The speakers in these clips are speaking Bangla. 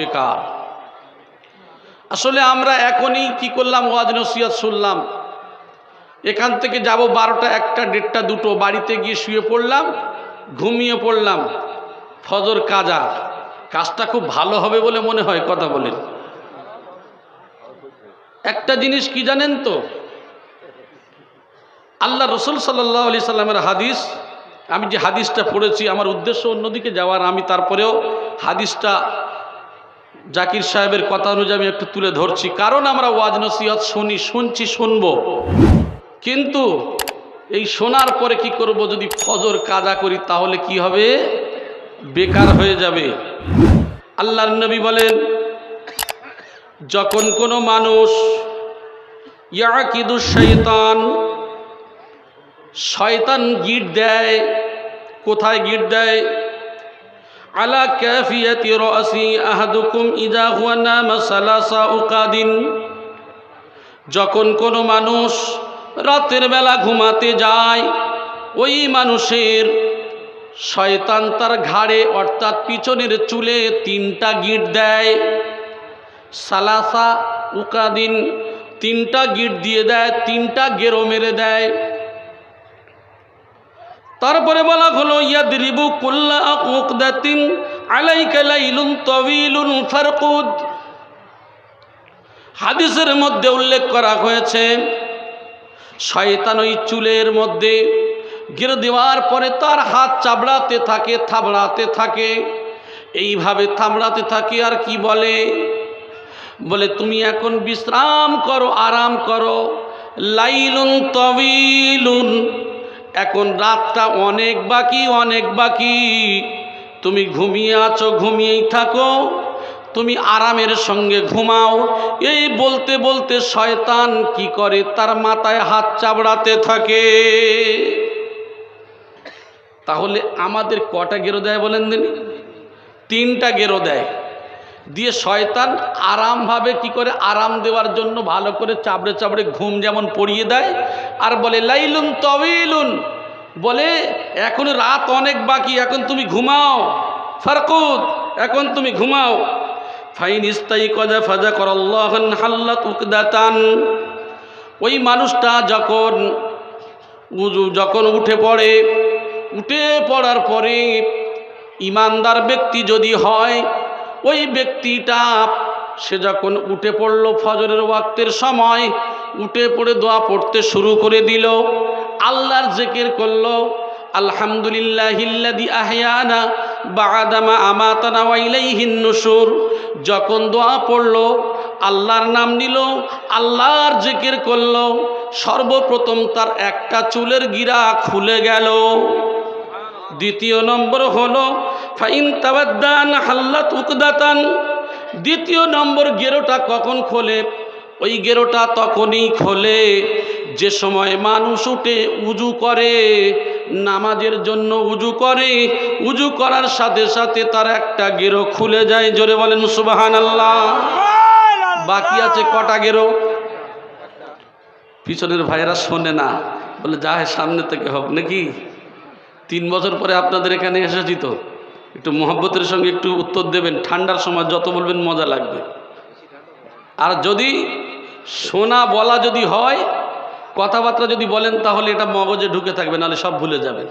বেকার। আসলে আমরা এখনই কি করলাম? ওয়াজ নসিয়াত শুনলাম। এখান থেকে যাব বারোটা, একটা, দেড়টা, দুটো। বাড়িতে গিয়ে শুয়ে পড়লাম, ঘুমিয়ে পড়লাম। ফজর, কাজা। কাজটা খুব ভালো হবে বলে মনে হয়, কথা বলেন। একটা জিনিস কি জানেন তো? আল্লাহ রসুল সাল্লাহ আলি সাল্লামের হাদিস, আমি যে হাদিসটা পড়েছি, আমার উদ্দেশ্য অন্যদিকে যাওয়ার। আমি তারপরেও হাদিসটা জাকির সাহেবের কথা অনুযায়ী একটু তুলে ধরছি। কারণ আমরা ওয়াজ নসিহত শুনি, শুনছি, শুনব। কিন্তু এই শোনার পরে কি করব? যদি ফজর কাজা করি, তাহলে কি হবে? বেকার হয়ে যাবে। আল্লাহর নবী বলেন, যখন কোনো মানুষ ইয়াকিদু শৈতান শয়তান গিট দেয়, কোথায় গিট দেয়? আলা ক্যাফিয়াতি রাসি আহাদুকুম ইদা হুয়া নামা সালাসা উকাদিন। যখন কোনো মানুষ রাতের বেলা ঘুমাতে যায়, ওই মানুষের শয়তান তার ঘাড়ে, অর্থাৎ পিছনের চুলে তিনটা গিট দেয়, সালাসা উকাদিন তিনটা গিট দিয়ে দেয়, তিনটা গেরো মেরে দেয় তারপরে বলা হলো, ইয়াদরিবু কুল্লা আকুকদাতিন আলাইকা লাইলুন তবিলুন ফারকুদ। হাদিসের মধ্যে উল্লেখ করা হয়েছে, শয়তান ওই চুলের মধ্যে গিরে দেওয়ার পরে তার হাত চাবড়াতে থাকে, থাবড়াতে থাকে। এইভাবে থাবড়াতে থাকে আর কি বলে? বলে, তুমি এখন বিশ্রাম করো, আরাম করো। লাইলুন তবিলুন এখন রাতটা অনেক বাকি অনেক বাকি। তুমি ঘুমিয়ে আছো, ঘুমিয়েই থাকো। তুমি আরামের সঙ্গে ঘুমাও। এই বলতে বলতে শয়তান কি করে? তার মাথায় হাত চাবড়াতে থাকে। তাহলে আমাদের কটা গেরো দেয় বলেন দিন তিনটা গেরো দেয়। দিয়ে শয়তান আরামভাবে কি করে? আরাম দেওয়ার জন্য ভালো করে চাবড়ে চাবড়ে ঘুম যেমন পড়িয়ে দেয় আর বলে, লাইলুন তবিলুন বলে, এখন রাত অনেক বাকি, এখন তুমি ঘুমাও। ফারকুদ, এখন তুমি ঘুমাও। ফাইন ইস্তাই কজা ফাজা কর হাল্লাত উকদাতান। ওই মানুষটা যখন উজু যখন উঠে পড়ে, উঠে পড়ার পরে ইমানদার ব্যক্তি যদি হয়, ওই ব্যক্তিটা সে যখন উঠে পড়ল ফজরের ওয়াক্তের সময় উঠে পড়ে দোয়া পড়তে শুরু করে দিল। আল্লাহর জেকের করল আহিয়ানা যখন দোয়া পড়ল, আল্লাহর নাম নিল, আল্লাহর জেকের করল, সর্বপ্রথম তার একটা চুলের গিরা খুলে গেল। দ্বিতীয় নম্বর হলো, ফাইন তাবাদ্দান হাল্লাত উকদাতান। দ্বিতীয় নম্বর গেরোটা কখন খোলে? ওই গেরোটা তখনই খোলে। যে সময় মানুষ উঠে উজু করে নামাজের জন্য উজু করে উজু করার সাথে সাথে তার একটা গেরো খুলে যায়। জোরে বলেন সুবাহান আল্লাহ বাকি আছে কটা গেরো? পিছনের ভাইয়েরা শোনে না। বলে যা সামনে থেকে হোক। নাকি? তিন বছর পরে আপনাদের এখানে এসেছি তো। একটু মোহব্বতের সঙ্গে একটু উত্তর দেবেন। ঠান্ডার সময় যত বলবেন মজা লাগবে। আর যদি শোনা বলা যদি হয়, কথাবার্তা যদি বলেন, তাহলে এটা মগজে ঢুকে থাকবে, নাহলে সব ভুলে যাবেন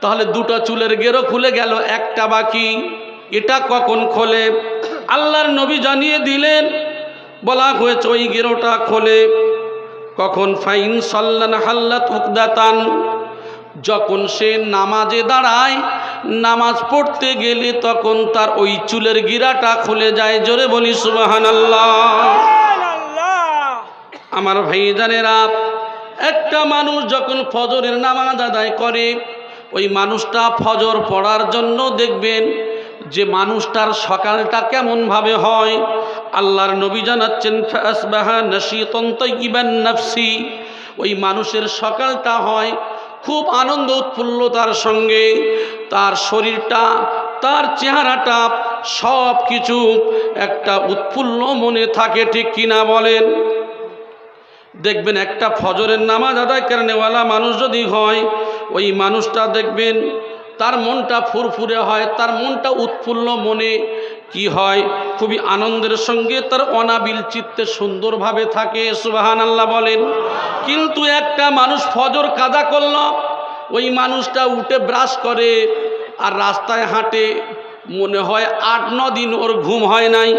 তাহলে দুটো চুলের গেরো খুলে গেল, একটা বাকি, এটা কখন খোলে? আল্লাহর নবী জানিয়ে দিলেন, বলা হয়েছে ওই গেরোটা খোলে। কখন? ফাইন সাল্লান হাল্লাত উকদাতান। যখন সে নামাজে দাঁড়ায়, নামাজ পড়তে গেলে তখন তার ওই চুলের গিরাটা খুলে যায়। জোরে বলি সুবাহান আমার ভাই জানেরা একটা মানুষ যখন ফজরের নামাজ আদায় করে, ওই মানুষটা ফজর পড়ার জন্য দেখবেন যে মানুষটার সকালটা কেমনভাবে হয়। আল্লাহর নবী জানাচ্ছেন, ফাসবাহা নফসি। ওই মানুষের সকালটা হয় খুব আনন্দ উৎফুল্লতার সঙ্গে। তার শরীরটা, তার চেহারাটা সব কিছু একটা উৎফুল্ল মনে থাকে, ঠিক কিনা বলেন? দেখবেন একটা ফজরের নামাজ আদায় করেনেওয়ালা মানুষ যদি হয়, ওই মানুষটা দেখবেন তার মনটা ফুরফুরে হয়, তার মনটা উৎফুল্ল মনে কি হয়, খুবই আনন্দের সঙ্গে তার অনাবিল চিত্তে সুন্দরভাবে থাকে সুবাহান আল্লাহ বলেন। কিন্তু একটা মানুষ ফজর কাদা করল, ওই মানুষটা উঠে ব্রাশ করে আর রাস্তায় হাঁটে, মনে হয় আট, ন দিন ওর ঘুম হয় নাই।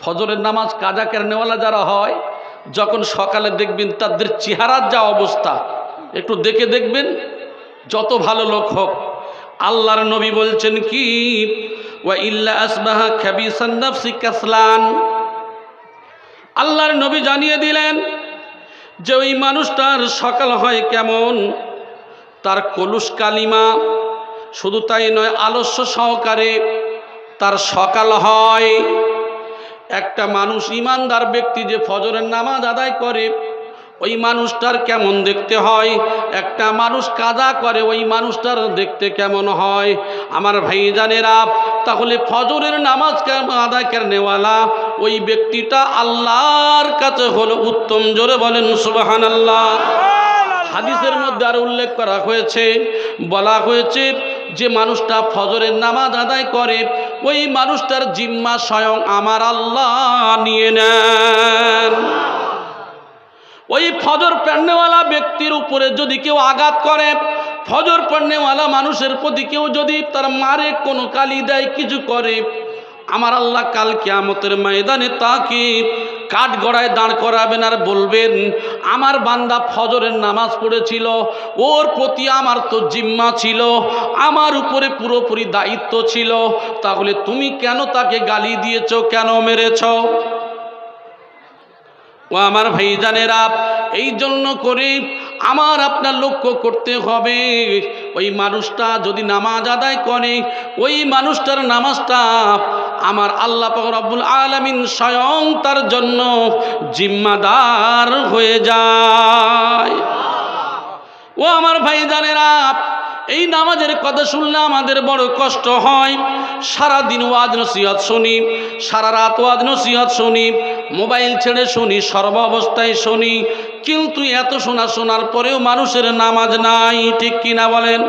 ফজরের নামাজ কাজা কেরনেওয়ালা যারা হয় যখন সকালে দেখবেন তাদের চেহারার যা অবস্থা, একটু দেখে দেখবেন যত ভালো লোক হোক। আল্লাহর নবী বলছেন কি, ওয়া আল্লাহর নবী জানিয়ে দিলেন যে ওই মানুষটার সকাল হয় কেমন? তার কলুষ কালিমা শুধু তাই নয়, আলস্য সহকারে তার সকাল হয়। একটা মানুষ ইমানদার ব্যক্তি যে ফজরের নামাজ আদায় করে, ওই মানুষটার কেমন দেখতে হয়? একটা মানুষ কাজা করে, ওই মানুষটার দেখতে কেমন হয়? আমার ভাইজানেরা, তাহলে ফজরের নামাজ আদায় নেওয়ালা? ওই ব্যক্তিটা আল্লাহর কাছে হলো উত্তম। জোরে বলেন সুবাহান আল্লাহ হাদিসের মধ্যে আর উল্লেখ করা হয়েছে, বলা হয়েছে যে মানুষটা ফজরের নামাজ আদায় করে, ওই মানুষটার জিম্মা স্বয়ং আমার আল্লাহ নিয়ে নেন। ওই ফজর পড়নেওয়ালা ব্যক্তির উপরে যদি কেউ আঘাত করে, ফজর পড়নেওয়ালা মানুষের প্রতি কেউ যদি তার মারে কোনো কালি দেয়, কিছু করে, আমার আল্লাহ কাল কিয়ামতের ময়দানে তাকে কাঠ গড়ায় দাঁড় করাবেন আর বলবেন, আমার বান্দা ফজরের নামাজ পড়েছিল, ওর প্রতি আমার তো জিম্মা ছিল, আমার উপরে পুরোপুরি দায়িত্ব ছিল, তাহলে তুমি কেন তাকে গালি দিয়েছ, কেন মেরেছ? ও আমার ভাইজানেরা, এই জন্য করে আমার আপনার লক্ষ্য করতে হবে, ওই মানুষটা যদি নামাজ আদায় করে, ওই মানুষটার নামাজটা আমার আল্লাহ রব্বুল আলমিন স্বয়ং তার জন্য জিম্মাদার হয়ে যায়। ও আমার ভাইজানেরা এই নামাজের কথা শুনলে আমাদের বড় কষ্ট হয়। সারা দিন ওয়াজ নসিহত শুনি, সারা রাত ওয়াজ নসিহত শুনি, মোবাইল ছেড়ে শুনি, সর্ব অবস্থায় শুনি, কিন্তু এত শোনা শোনার পরেও মানুষের নামাজ নাই, ঠিক কিনা বলেন?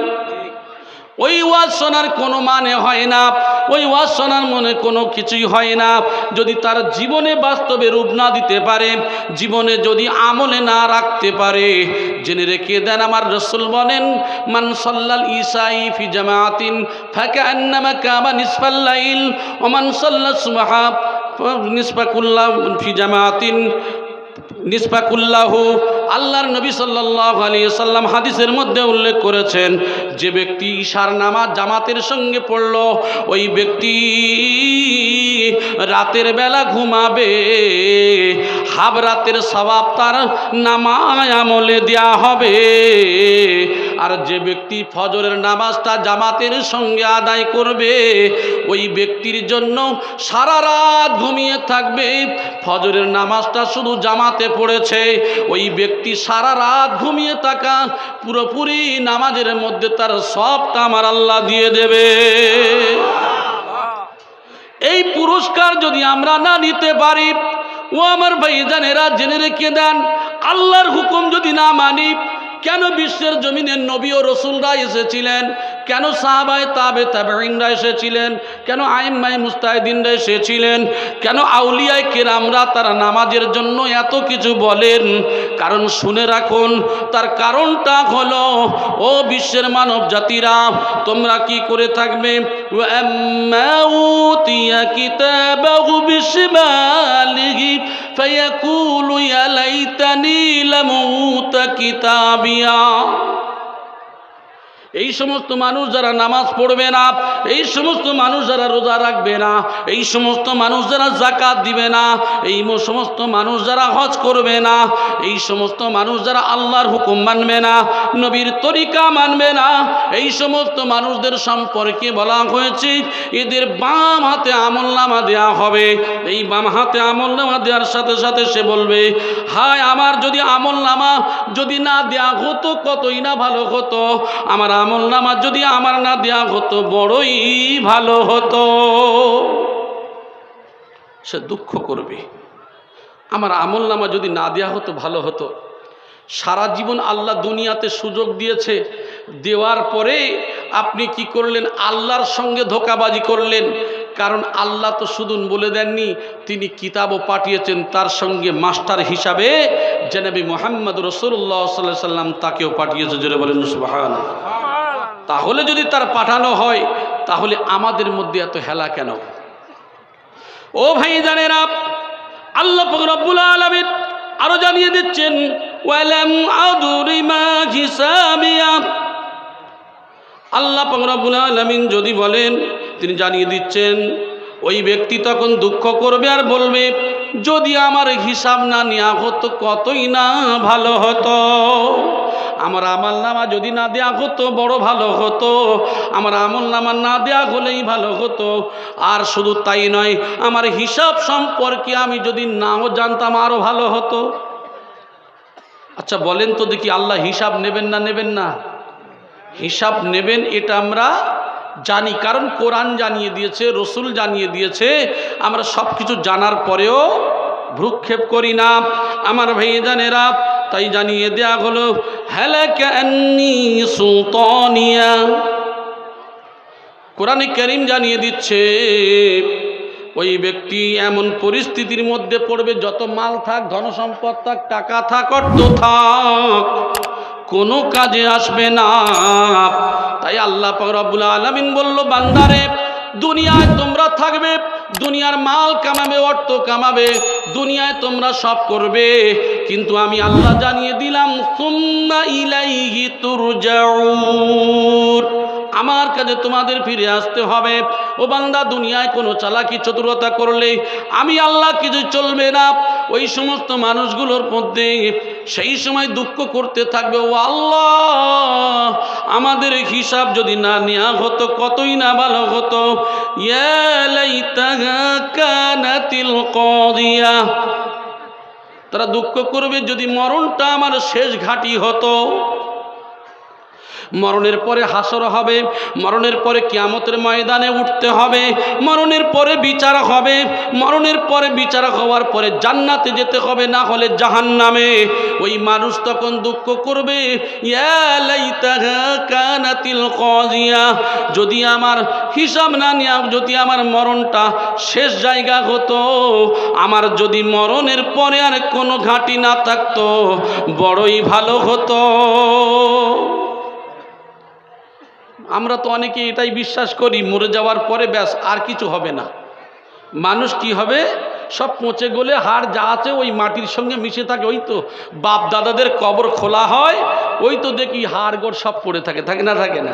ওই ওয়াজ শোনার কোনো মানে হয় না, ওই ওয়াজ শোনার মনে কোনো কিছুই হয় না। যদি তার জীবনে বাস্তবে রূপ না দিতে পারে, জীবনে যদি আমলে না রাখতে পারে, জেনে রেখে দেন আমার রসুল বলেন, মান সাল্লাল ইসাই ফি জামাতিন ফাঁকা আন্নামা কাবা নিসফাল্লাইল ওমান সাল্লা সুবাহা নিসফাকুল্লাহ ফি জামাতিন নিসফাকুল্লাহু, আল্লাহর নবী সাল্লাহ আলী সাল্লাম হাদিসের মধ্যে উল্লেখ করেছেন, যে ব্যক্তি ঈশার নামাজ জামাতের সঙ্গে পড়ল, ওই ব্যক্তি রাতের বেলা ঘুমাবে হাব রাতের স্বভাব তার নামায় আমলে দেয়া হবে। আর যে ব্যক্তি ফজরের নামাজটা জামাতের সঙ্গে আদায় করবে, ওই ব্যক্তির জন্য সারা রাত ঘুমিয়ে থাকবে। ফজরের নামাজটা শুধু জামাতে পড়েছে, ওই ব্যক্তি সারা রাত ঘুমিয়ে থাকা, পুরোপুরি নামাজের মধ্যে তার সবটা আমার আল্লাহ দিয়ে দেবে। এই পুরস্কার যদি আমরা না নিতে পারি, ও আমার ভাই ভাইজানেরা জেনে রেখে দেন, আল্লাহর হুকুম যদি না মানি কেন বিশ্বের জমিনে নবী ও রসুলরা এসেছিলেন? কেন সাহাবায় তাবে তাবেইনরা এসেছিলেন? কেন আইম্মাই মুস্তাহিদিনরা এসেছিলেন? কেন আউলিয়ায় কেরামরা তারা নামাজের জন্য এত কিছু বলেন? কারণ শুনে রাখুন, তার কারণটা হলো, ও বিশ্বের মানব জাতিরা, তোমরা কি করে থাকবে? কিতাবাহু فيقول يا ليتني لم أوت كتابيا. এই সমস্ত মানুষ যারা নামাজ পড়বে না, এই সমস্ত মানুষ যারা রোজা রাখবে না, এই সমস্ত মানুষ যারা জাকাত দিবে না, এই সমস্ত মানুষ যারা হজ করবে না, এই সমস্ত মানুষ যারা আল্লাহর হুকুম মানবে না, নবীর তরিকা মানবে না, এই সমস্ত মানুষদের সম্পর্কে বলা হয়েছে, এদের বাম হাতে আমল নামা দেওয়া হবে। এই বাম হাতে আমল নামা দেওয়ার সাথে সাথে সে বলবে, হায়, আমার যদি আমল নামা যদি না দেয়া হতো, কতই না ভালো হতো। আমার আমল নামা যদি আমার না দেয়া হতো, বড়ই ভালো হতো। সে দুঃখ করবে। আমার আমল নামা যদি না দেয়া হতো, ভালো হতো। সারা জীবন আল্লাহ দুনিয়াতে সুযোগ দিয়েছে। দেওয়ার পরে আপনি কি করলেন? আল্লাহর সঙ্গে ধোকাবাজি করলেন। কারণ আল্লাহ তো শুধু বলে দেননি, তিনি কিতাবও পাঠিয়েছেন তার সঙ্গে মাস্টার হিসাবে। জেনাবি মোহাম্মদ রসুল্লাহ সাল্লাহ সাল্লাম তাকেও পাঠিয়েছে। জোরে বলেন সুবাহান তাহলে যদি তার পাঠানো হয়, তাহলে আমাদের মধ্যে এত হেলা কেন? ও ভাই জানেরা আল্লাহ রব্বুল আলমিন আরও জানিয়ে দিচ্ছেন হিসাবিয়া আল্লাহ রব্বুল আলমিন যদি বলেন, তিনি জানিয়ে দিচ্ছেন, ওই ব্যক্তি তখন দুঃখ করবে আর বলবে, যদি আমার হিসাব না নেওয়া হতো, কতই না ভালো হতো? আমার আমল নামা যদি না দেয়া হতো, বড় ভালো হতো। আমার আমল নামা না দেয়া হলেই ভালো হতো। আর শুধু তাই নয়, আমার হিসাব সম্পর্কে আমি যদি নাও জানতাম আরও ভালো হতো। আচ্ছা বলেন তো দেখি, আল্লাহ হিসাব নেবেন না নেবেন না? হিসাব নেবেন, এটা আমরা জানি। কারণ কোরআন জানিয়ে দিয়েছে, রসুল জানিয়ে দিয়েছে। আমরা সব কিছু জানার পরেও ভ্রুক্ষেপ করি না। আমার ভাইজানেরা তাই জানিয়ে দেয়া হলো সুলতানিয়া। কোরআনে করিম জানিয়ে দিচ্ছে, ওই ব্যক্তি এমন পরিস্থিতির মধ্যে পড়বে, যত মাল থাক, ধন সম্পদ থাক, টাকা থাক, অর্থ থাক, কোনো কাজে আসবে না। তাই আল্লাহ রব্বুল আলমিন বলল, বান্দারে, দুনিয়ায় তোমরা থাকবে দুনিয়ার মাল কামাবে, অর্থ কামাবে, দুনিয়ায় তোমরা সব করবে। কিন্তু আমি আল্লাহ জানিয়ে দিলাম, সুম্মা ইলাইহি তুরজাউন। আমার কাছে তোমাদের ফিরে আসতে হবে। ও বান্দা, দুনিয়ায় কোনো চালাকি, চতুরতা করলে আমি আল্লাহ কিছু চলবে না। ওই সমস্ত মানুষগুলোর মধ্যে সেই সময় দুঃখ করতে থাকবে। ও আল্লাহ, আমাদের হিসাব যদি না নেওয়া হতো, কতই না ভালো হতো। তারা দুঃখ করবে যদি মরণটা আমার শেষ ঘাটি হতো। মরণের পরে হাসর হবে, মরণের পরে কিয়ামতের ময়দানে উঠতে হবে, মরণের পরে বিচার হবে, মরণের পরে বিচার হওয়ার পরে জান্নাতে যেতে হবে, না হলে জাহান নামে ওই মানুষ তখন দুঃখ করবে কানাতিল কাজিয়া, যদি আমার হিসাব না নেওয়া যদি আমার মরণটা শেষ জায়গা হতো, আমার যদি মরণের পরে আর কোনো ঘাঁটি না থাকতো, বড়ই ভালো হতো। আমরা তো অনেকে এটাই বিশ্বাস করি, মরে যাওয়ার পরে ব্যাস আর কিছু হবে না। মানুষ কি হবে? সব পচে গলে হাড় যা আছে ওই মাটির সঙ্গে মিশে থাকে। ওই তো বাপ দাদাদের কবর খোলা হয়, ওই তো দেখি হাড় গোড় সব পড়ে থাকে থাকে না থাকে না।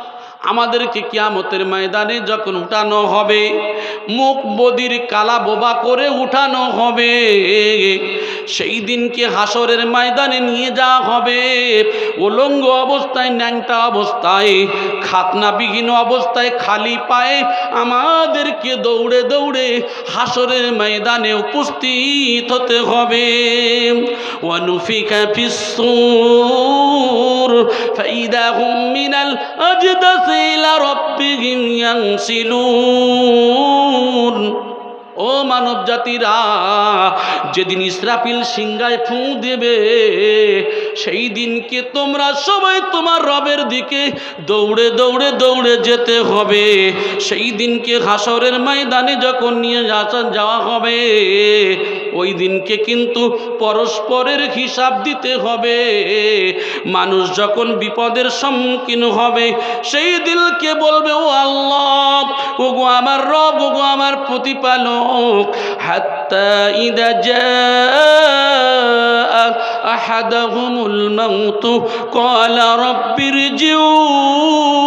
আমাদেরকে কিয়ামতের ময়দানে যখন উঠানো হবে মুখ বদির কালা বোবা করে উঠানো হবে। সেই দিনকে হাসরের ময়দানে নিয়ে যাওয়া হবে। উলঙ্গ অবস্থায়, ন্যাংটা অবস্থায়, খাতনাবিহীন অবস্থায়, খালি পায়ে আমাদেরকে দৌড়ে দৌড়ে হাসরের ময়দানে উপস্থিত হতে হবে। ওয়ানুফিকা ফিসুর ফাইদা হুম মিনাল ও মানব জাতিরা যেদিন ইসরাফিল সিংগায় ফুঁ দেবে সেই দিনকে তোমরা সবাই তোমার রবের দিকে দৌড়ে দৌড়ে দৌড়ে যেতে হবে। সেই দিনকে হাসরের ময়দানে যখন নিয়ে আসা যাওয়া হবে। ওই দিনকে কিন্তু পরস্পরের হিসাব দিতে হবে। মানুষ যখন বিপদের সম্মুখীন হবে, সেই দিলকে বলবে, ও আল্লাহ, ওগো আমার রব, ওগো আমার প্রতিপালক, হাত্তা ইদা যা أحدهم الموت قال رب ارجعون.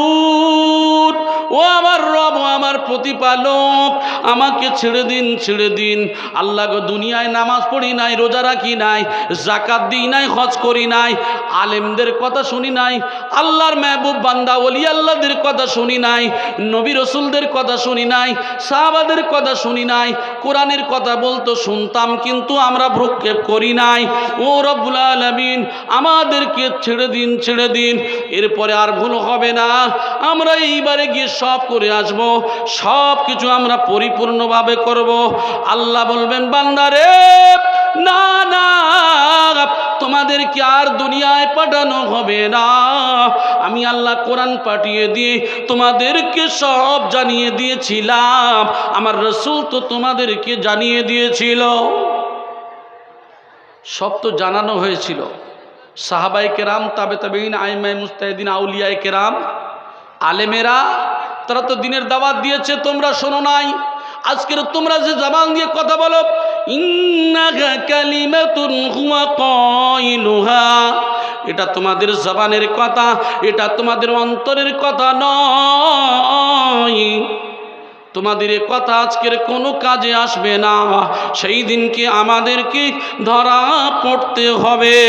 প্রতিপালক, আমাকে ছেড়ে দিন ছেড়ে দিন। আল্লাহ দুনিয়ায় নামাজ পড়ি নাই, রোজা রাখি নাই জাকাত দিই নাই, হজ করি নাই, আলেমদের কথা শুনি নাই, আল্লাহর মেহবুব বান্দা ওলি আল্লাহদের কথা শুনি নাই, নবী রসুলদের কথা শুনি নাই, সাহাবাদের কথা শুনি নাই, কোরআনের কথা বলতো শুনতাম, কিন্তু আমরা ভ্রুক্ষেপ করি নাই। ও রব্বুল আলমিন, আমাদেরকে ছেড়ে দিন ছেড়ে দিন, এরপরে আর ভুল হবে না। আমরা এইবারে গিয়ে সব করে আসব সব কিছু আমরা পরিপূর্ণভাবে করব। আল্লাহ বলবেন বান্দারে না না তোমাদেরকে আর দুনিয়ায় পাঠানো হবে না? আমি আল্লাহ কোরআন পাঠিয়ে দিয়ে তোমাদেরকে সব জানিয়ে দিয়েছিলাম। আমার রসুল তো তোমাদেরকে জানিয়ে দিয়েছিল। সব তো জানানো হয়েছিল। সাহাবাই কেরাম তাবে তাবেইন আইমাই মুস্তাহিদিন, আউলিয়ায় কেরাম, আলেমেরা তারা তো দিনের দাওয়াত দিয়েছে, তোমরা শোনো নাই। আজকের তোমরা যে জবান দিয়ে কথা বলো এটা তোমাদের জবানের কথা, এটা তোমাদের অন্তরের কথা নয়। তোমাদের এ কথা আজকের কোনো কাজে আসবে না। সেই দিনকে আমাদেরকে ধরা পড়তে হবে।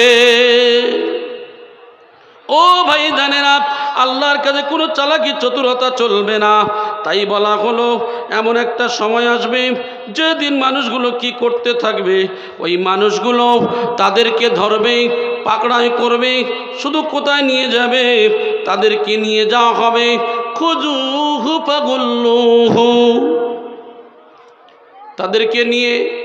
ও ভাই জানেরা, আল্লাহর কাছে কোনো চালাকি চতুরতা চলবে না। তাই বলা হলো, এমন একটা সময় আসবে, যেদিন মানুষগুলো কি করতে থাকবে, ওই মানুষগুলো তাদেরকে ধরবে, পাকড়াই করবে, শুধু কোথায় নিয়ে যাবে, তাদেরকে নিয়ে যাওয়া হবে। খুজু খুজুহু পাগুল্লুহু তাদেরকে নিয়ে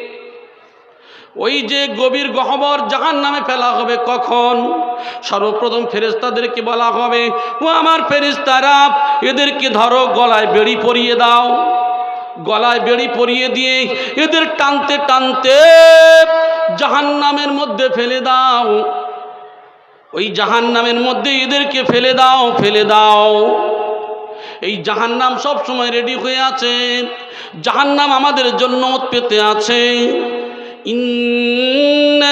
ওই যে গভীর গহবর জাহান নামে ফেলা হবে কখন? সর্বপ্রথম ফেরেস্তাদেরকে বলা হবে, ও আমার ফেরেস্তারা এদেরকে ধরো, গলায় বেড়ি পরিয়ে দাও। গলায় বেড়ি পরিয়ে দিয়ে এদের টানতে টানতে জাহান নামের মধ্যে ফেলে দাও। ওই জাহান নামের মধ্যে এদেরকে ফেলে দাও ফেলে দাও। এই জাহান্নাম সব সময় রেডি হয়ে আছে। জাহান্নাম আমাদের জন্য পেতে আছে। إن